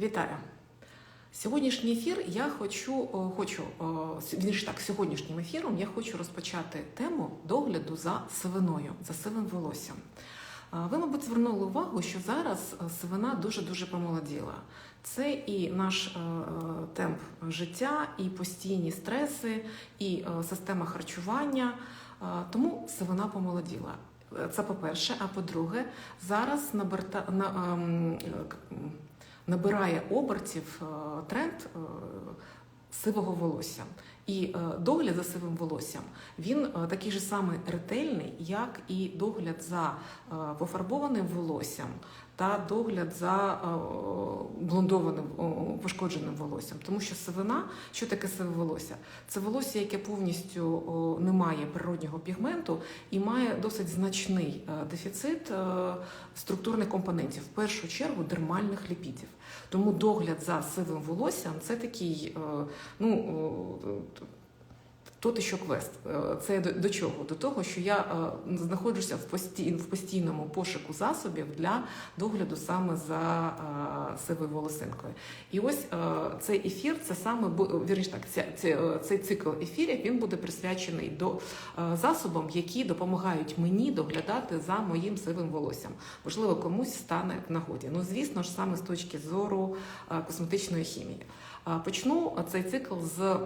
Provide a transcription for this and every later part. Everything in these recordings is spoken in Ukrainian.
Вітаю! Сьогоднішній ефір я хочу, хочу о, с- так, сьогоднішнім ефіром я хочу розпочати тему догляду за сивиною, за сивим волоссям. Ви, мабуть, звернули увагу, що зараз е, сивина дуже-дуже помолоділа. Це і наш е, е, темп життя, і постійні стреси, і е, система харчування. Е, Тому сивина помолоділа. Е, Це по-перше. А по-друге, зараз наберта, на, ем, е, набирає обертів е, тренд е, сивого волосся. І е, догляд за сивим волоссям він такий же самий ретельний, як і догляд за пофарбованим волоссям та догляд за е, блондованим пошкодженим волоссям. Тому що сивина, що таке сиве волосся? Це волосся, яке повністю не має природнього пігменту і має досить значний е, дефіцит е, структурних компонентів, в першу чергу дермальних ліпідів. Тому догляд за сивим волоссям це такий, ну Тут що квест. Е, Це до, чого? До того, що я е, знаходжуся в, постій, в постійному пошуку засобів для догляду саме за е, сивою волосинкою. І ось цей ефір, це саме вірніше так, цей цикл ефірів він буде присвячений до засобам, які допомагають мені доглядати за моїм сивим волоссям. Можливо, комусь стане в нагоді. Ну, звісно ж, саме з точки зору косметичної хімії. Почну цей цикл з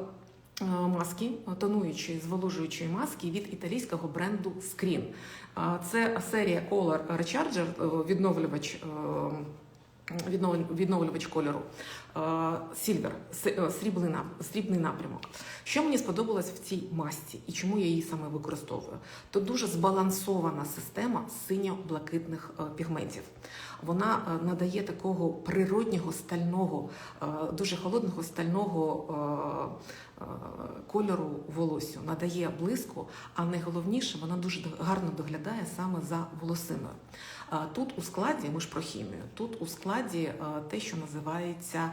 маски, тонуючої, зволожуючої маски від італійського бренду Screen. Е, Це серія Color Recharger, е, відновлювач. Е, відновлю- Відновлювач кольору Сільвер, срібний, нап- срібний напрямок. Що мені сподобалось в цій масці і чому я її саме використовую? То дуже збалансована система синьо-блакитних е, пігментів. Вона е, надає такого природнього стального, е, дуже холодного стального е, е, кольору волосю, надає блиску, а найголовніше, вона дуже гарно доглядає саме за волосиною. Тут у складі, ми ж про хімію, тут у складі е, те, що називається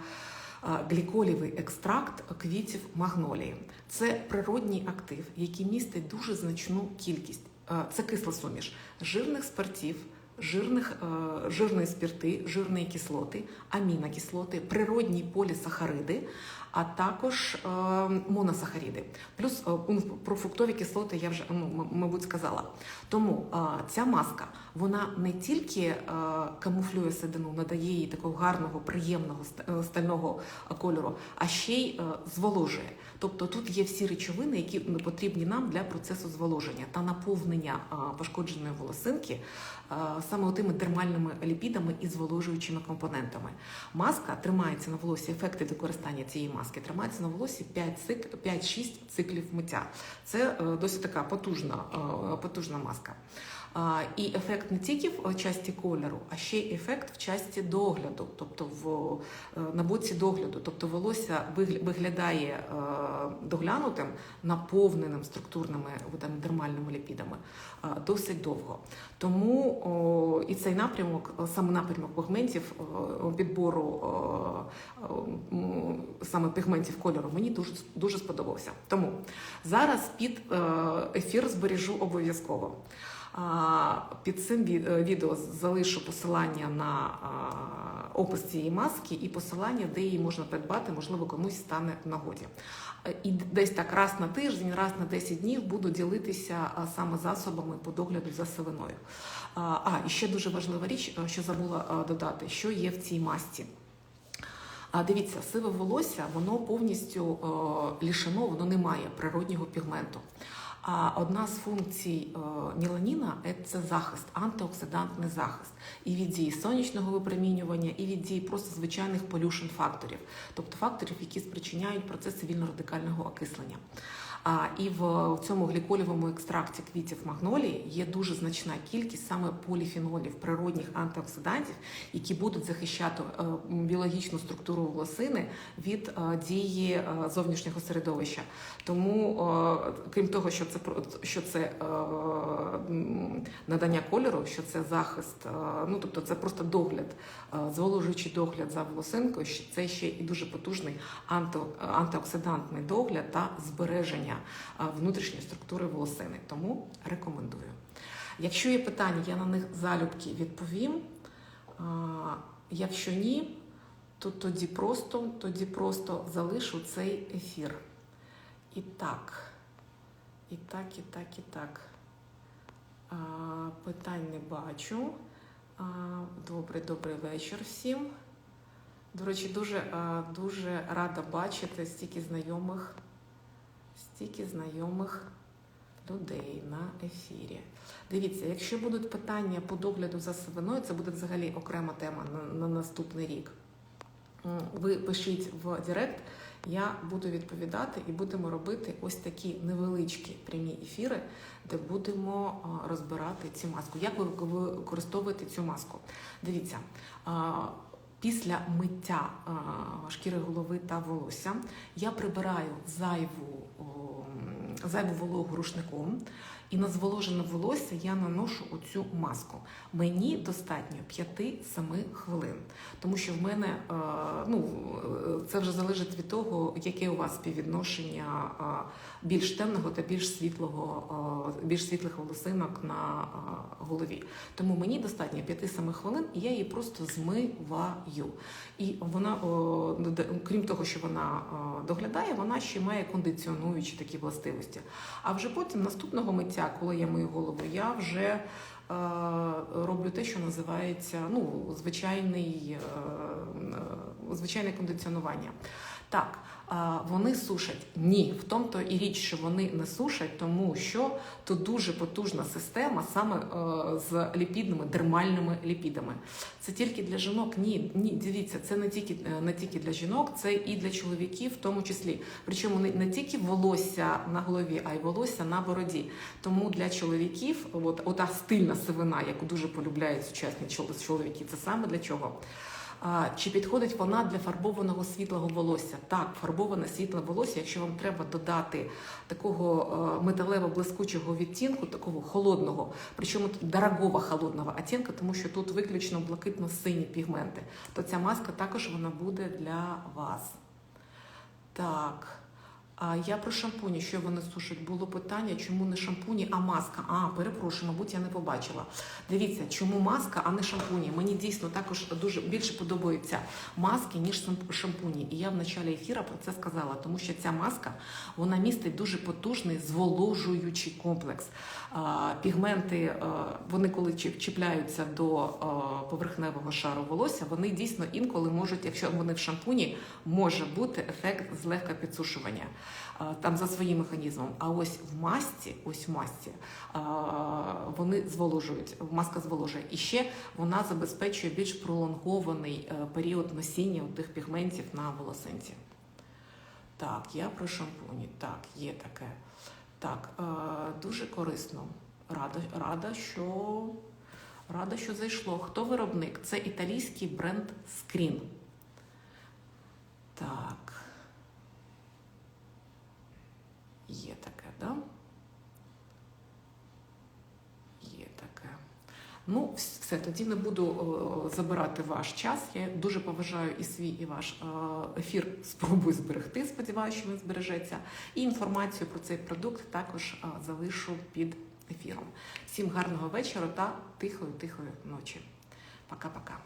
е, гліколівий екстракт квітів магнолії. Це природній актив, який містить дуже значну кількість. е, Це кисла суміш жирних спиртів, жирних, е, жирної спірти, жирної кислоти, амінокислоти, природні полісахариди, а також е, моносахариди. Плюс е, про фруктові кислоти я вже ну, мабуть сказала. Тому ця маска вона не тільки камуфлює седину, надає їй такого гарного, приємного стального кольору, а ще й зволожує. Тобто тут є всі речовини, які потрібні нам для процесу зволоження та наповнення пошкодженої волосинки саме тими термальними ліпідами і зволожуючими компонентами. Маска тримається на волосі, ефекти використання цієї маски тримається на волосі 5 цик- 5-6 циклів миття. Це е, досить така потужна, е, потужна маска. І ефект не тільки в часті кольору, а ще й ефект в часті догляду, тобто в е, на догляду. Тобто волосся вигля- виглядає е, доглянутим, наповненим структурними там, дермальними ліпідами е, досить довго. Тому о, і цей напрямок, е, саме напрямок пігментів е, підбору е, е, м, саме пігментів кольору мені дуже дуже сподобався. Тому зараз під е, ефір збережу обов'язково. Під цим е, відео залишу посилання на опис цієї маски і посилання, де її можна придбати, можливо, комусь стане в нагоді. Е, І десь так раз на тиждень, раз на 10 днів буду ділитися саме засобами по догляду за сивиною. А, і ще дуже важлива річ, е, що забула додати, що є в цій масці. А дивіться, сиве волосся, воно повністю е, лішено, воно не має природнього пігменту. А одна з функцій е, меланіна – це захист, антиоксидантний захист і від дії сонячного випромінювання, і від дії просто звичайних полюшн факторів, тобто факторів, які спричиняють процеси вільно радикального окислення. А, і в цьому гліколівому екстракті квітів магнолії є дуже значна кількість саме поліфенолів, природних антиоксидантів, які будуть захищати е, біологічну структуру волосини від е, дії е, зовнішнього середовища. Тому, крім того, що це що це надання кольору, що це захист, е, ну тобто це просто догляд, е, зволожуючий догляд за волосинкою, це ще і дуже потужний анти, антиоксидантний догляд та збереження е, внутрішньої структури волосини. Тому рекомендую. Якщо є питання, я на них залюбки відповім. Якщо ні, то тоді просто, тоді просто залишу цей ефір. І так, і так, і так, і так. Питань не бачу. Добрий, добрий вечір всім. До речі, дуже, дуже рада бачити стільки знайомих, стільки знайомих людей на ефірі. Дивіться, якщо будуть питання по догляду за сивиною, це буде взагалі окрема тема на, на наступний рік. Ви пишіть в Директ, я буду відповідати і будемо робити ось такі невеличкі прямі ефіри, де будемо розбирати цю маску. Як ви використовуєте цю маску? Дивіться. Після миття шкіри голови та волосся я прибираю зайву, зайву вологу рушником, і на зволожене волосся я наношу оцю маску. Мені достатньо 5-7 хвилин, тому що в мене е, ну, е, це вже залежить від того, яке у вас співвідношення е, більш темного та більш світлого, більш світлих волосинок на голові. Тому мені достатньо 5-7 хвилин, і я її просто змиваю. І вона, крім того, що вона доглядає, вона ще має кондиціонуючі такі властивості. А вже потім наступного миття, коли я мию голову, я вже е, роблю те, що називається ну, звичайний, е, е, звичайне кондиціонування. Так, вони сушать. Ні, в тому то і річ, що вони не сушать, тому що тут дуже потужна система саме е, з ліпідними, дермальними ліпідами. Це тільки для жінок? Ні, ні, дивіться, це не тільки е, не тільки для жінок, це і для чоловіків, в тому числі. Причому не, не тільки волосся на голові, а й волосся на бороді. Тому для чоловіків, от ота стильна сивина, яку дуже полюбляють сучасні чол- чоловіки, це саме для чого? Чи підходить вона для фарбованого світлого волосся? Так, фарбоване світле волосся, якщо вам треба додати такого е, металево-блискучого відтінку, такого холодного, причому дорогого холодного оттінка, тому що тут виключно блакитно-сині пігменти, то ця маска також вона буде для вас. Так. А я про шампуні, що вони сушать, було питання, чому не шампуні, а маска. А, перепрошую, мабуть, я не побачила. Дивіться, чому маска, а не шампуні. Мені дійсно також дуже більше подобаються маски, ніж шамп- шампуні. І я в началі ефіра про це сказала, тому що ця маска вона містить дуже потужний зволожуючий комплекс. Пігменти, е, вони коли чіп- чіпляються до е, поверхневого шару волосся, вони дійсно інколи можуть, якщо вони в шампуні, може бути ефект злегка підсушування там за своїм механізмом. А ось в масці, ось в масці, вони зволожують, маска зволожує. І ще вона забезпечує більш пролонгований е, період носіння тих пігментів на волосинці. Так, я про шампуні. Так, є таке. Так, е, дуже корисно. Рада, рада, що рада, що зайшло. Хто виробник? Це італійський бренд Screen. Так. Є таке, да? Є таке. Ну, все, тоді не буду забирати ваш час. Я дуже поважаю і свій, і ваш ефір спробую зберегти. Сподіваюся, що він збережеться. І інформацію про цей продукт також залишу під ефіром. Всім гарного вечора та тихої, тихої ночі. Пока-пока.